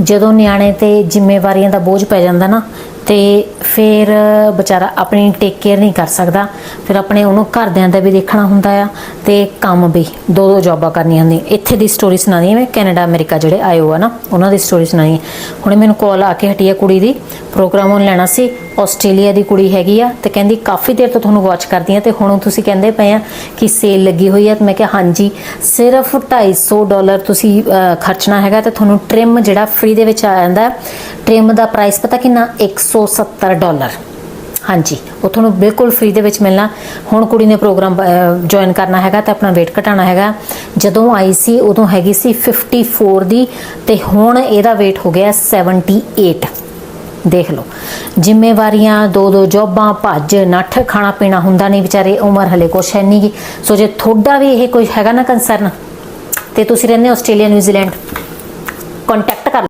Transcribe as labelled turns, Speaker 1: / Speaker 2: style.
Speaker 1: ਜਦੋਂ ਨਿਆਣੇ ਤੇ ਜ਼ਿੰਮੇਵਾਰੀਆਂ ਦਾ ਬੋਝ ਪੈ ਜਾਂਦਾ ਨਾ, ਤੇ ਫਿਰ ਵਿਚਾਰਾ ਆਪਣੀ ਟੇਕ ਕੇਅਰ ਨਹੀਂ ਕਰ ਸਕਦਾ। ਫਿਰ ਆਪਣੇ ਉਹਨੂੰ ਘਰਦਿਆਂ ਦਾ ਵੀ ਦੇਖਣਾ ਹੁੰਦਾ ਆ, ਤੇ ਕੰਮ ਵੀ, ਦੋ ਦੋ ਜੌਬਾਂ ਕਰਨੀਆਂ ਹੁੰਦੀਆਂ। ਇੱਥੇ ਦੀ ਸਟੋਰੀ ਸੁਣਾਉਂਦੀ ਹਾਂ ਮੈਂ, ਕੈਨੇਡਾ, ਅਮਰੀਕਾ ਜਿਹੜੇ ਆਏ ਹੋ ਆ ਨਾ, ਉਹਨਾਂ ਦੀ ਸਟੋਰੀ ਸੁਣਾਈ। ਹੁਣੇ ਮੈਨੂੰ ਕਾਲ ਆ ਕੇ ਹਟੀ ਆ ਕੁੜੀ ਦੀ ਪ੍ਰੋਗਰਾਮ ਉਹਨੇ ਲੈਣਾ ਸੀ। ਆਸਟ੍ਰੇਲੀਆ ਦੀ ਕੁੜੀ ਹੈਗੀ ਆ ਤੇ ਕਹਿੰਦੀ ਕਾਫੀ ਦੇਰ ਤੋਂ ਤੁਹਾਨੂੰ ਵਾਚ ਕਰਦੀ ਆ ਤੇ ਹੁਣ ਤੁਸੀਂ ਕਹਿੰਦੇ ਪਏ ਆ ਕਿ ਸੇਲ ਲੱਗੀ ਹੋਈ ਆ ਤੇ ਮੈਂ ਕਿਹਾ ਹਾਂਜੀ, ਸਿਰਫ 250 ਡਾਲਰ ਤੁਸੀਂ ਖਰਚਣਾ ਹੈਗਾ ਤੇ ਤੁਹਾਨੂੰ ਟ੍ਰਿਮ ਜਿਹੜਾ ਫ੍ਰੀ ਦੇ ਵਿੱਚ ਆ ਜਾਂਦਾ ਟ੍ਰਿਮ ਦਾ ਪ੍ਰਾਈਸ ਪਤਾ ਕਿੰਨਾ? 170 ਡਾਲਰ ਹਾਂਜੀ, ਉਹ ਤੁਹਾਨੂੰ ਬਿਲਕੁਲ ਫ੍ਰੀ ਦੇ ਵਿੱਚ ਮਿਲਣਾ। ਹੁਣ ਕੁੜੀ ਨੇ ਪ੍ਰੋਗਰਾਮ ਜੁਆਇਨ ਕਰਨਾ ਹੈਗਾ ਤੇ ਆਪਣਾ weight ਘਟਾਉਣਾ ਹੈਗਾ। ਜਦੋਂ ਆਈ ਸੀ, ਉਦੋਂ ਹੈਗੀ ਸੀ 54 ਦੀ ਤੇ ਹੁਣ ਇਹਦਾ weight ਹੋ ਗਿਆ 78 ਦੇਖ ਲਓ। ਜ਼ਿੰਮੇਵਾਰੀਆਂ ਦੋ ਦੋ ਜੌਬਾਂ, ਭੱਜ, ਨੱਠ ਖਾਣਾ ਪੀਣਾ ਹੁੰਦਾ ਨਹੀਂ ਵਿਚਾਰੇ, ਉਮਰ ਹਲੇ ਕੁਛ ਹੈ ਨਹੀਂ ਗੀ। ਸੋ ਜੇ ਤੁਹਾਡਾ ਵੀ ਇਹ ਕੋਈ ਹੈਗਾ ਨਾ ਕੰਸਰਨ ਤੇ ਤੁਸੀਂ ਰਹਿੰਦੇ ਹੋ ਆਸਟ੍ਰੇਲੀਆ, ਨਿਊਜ਼ੀਲੈਂਡ।